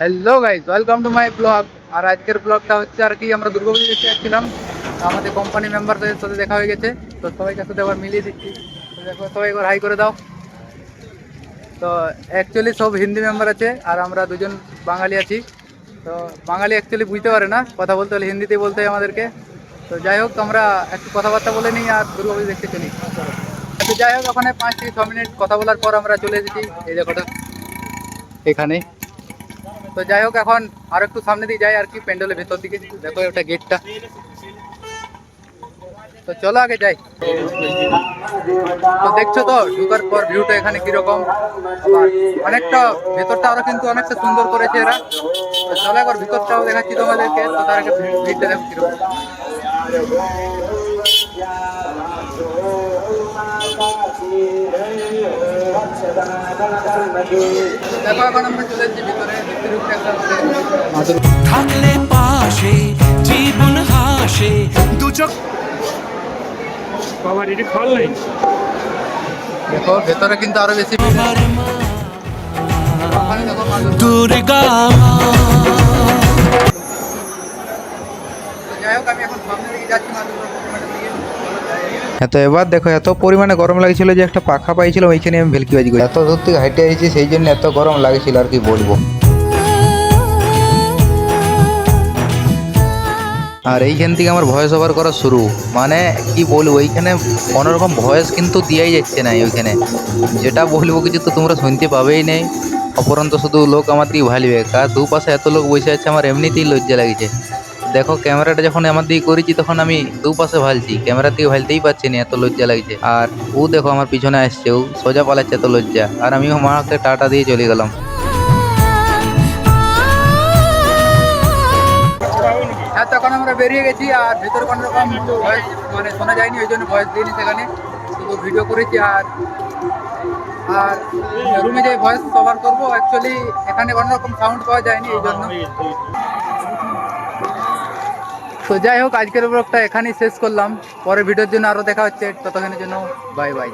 Hello guys welcome to my vlog আর আজকের ব্লগটা হচ্ছে আর কি, আমরা দুর্গাপুজো দেখতে যাচ্ছিলাম আমাদের কোম্পানি মেম্বারদের সাথে দেখা হয়ে গেছে। তো সবাইকে সাথে আবার মিলিয়ে দিচ্ছি। দেখো, সবাই একবার হাই করে দাও। তো অ্যাকচুয়ালি সব হিন্দি মেম্বার আছে, আর আমরা দুজন বাঙালি আছি। তো বাঙালি অ্যাকচুয়ালি বুঝতে পারে না, কথা বলতে হলে হিন্দিতেই বলতে হয় আমাদেরকে। তো যাই হোক, আমরা একটু কথাবার্তা বলে নিই আর দুর্গাপুজো দেখতে চলি। তো যাই হোক, ওখানে পাঁচ থেকে ছ মিনিট কথা বলার পর আমরা চলে এসেছি এই দেখোটা এখানে। তো যাই হোক, এখন আর একটু সামনে দিয়ে যাই, আর কি প্যান্ডেলের ভেতর দিকে দেখো ওটা গেটটা। তো চলো আগে যাই। তো দেখছ তো, ঢুকার পর ভিউটা এখানে কীরকম? অনেকটা ভেতরটা আরও কিন্তু অনেকটা সুন্দর করেছে এরা তো চলো একবার ভিতরটাও দেখাচ্ছি তোমাদেরকে, তো তার আগে ভিড়টা দেখো কীরকম। থাকলে পাশে, জীবন হাসে, দু চোখ বাবার এটি ফল নাই দেখো ভেতরে কিন্তু আরও বেশি। দুর্গা তো যাই হোক আমি এখন সামনে দিকে যাচ্ছি মাদুর প্রতিমাটার দিকে। চলো যাই। হ্যাঁ তো এবার দেখো এত পরিমাণে গরম লাগছিল যে একটা পাখা পাইছিলাম ওইখানে আমি ভেলকিবাজি করি এত দূর থেকে হাইটে আইছি সেই জন্য এত গরম লাগছিল আর কি বলব আর এইখান থেকে আমার ভয়েস ওভার করা শুরু। মানে কি বলব, এইখানে কোনোরকম ভয়েস কিন্তু দিয়াই যাচ্ছে না ওইখানে যেটা বলব কিছু তো তোমরা শুনতে পাবেই নেই। অপরন্ত শুধু লোক আমার দিকে ভালবে। কার দুপাশে এত লোক বসে আছে, আমার এমনিতেই লজ্জা লাগছে। দেখো, ক্যামেরাটা যখন আমার দিকে করেছি, তখন আমি দুপাশে ভালছি। ক্যামেরার দিকে ভালতেই পারছি না, এত লজ্জা লাগছে। আর ও দেখো, আমার পিছনে আসছে। ও সোজা পালাচ্ছে এত লজ্জা। আর আমিও মাকে টাটা দিয়ে চলে গেলাম। বেরিয়ে গেছি আর ভেতরে কোনো রকম ভয়েস মানে শোনা যায়নি, ওই জন্য ভয়েস দিইনি সেখানে। শুধু ভিডিও করেছি আর আর রুমে যে ভয়েস কভার করব। অ্যাকচুয়ালি এখানে কোনো রকম সাউন্ড পাওয়া যায়নি, এই জন্য। তো যাই হোক, আজকের ব্লগটা এখানেই শেষ করলাম। পরে ভিডিওর জন্য আরও দেখা হচ্ছে। ততক্ষণের জন্য বাই বাই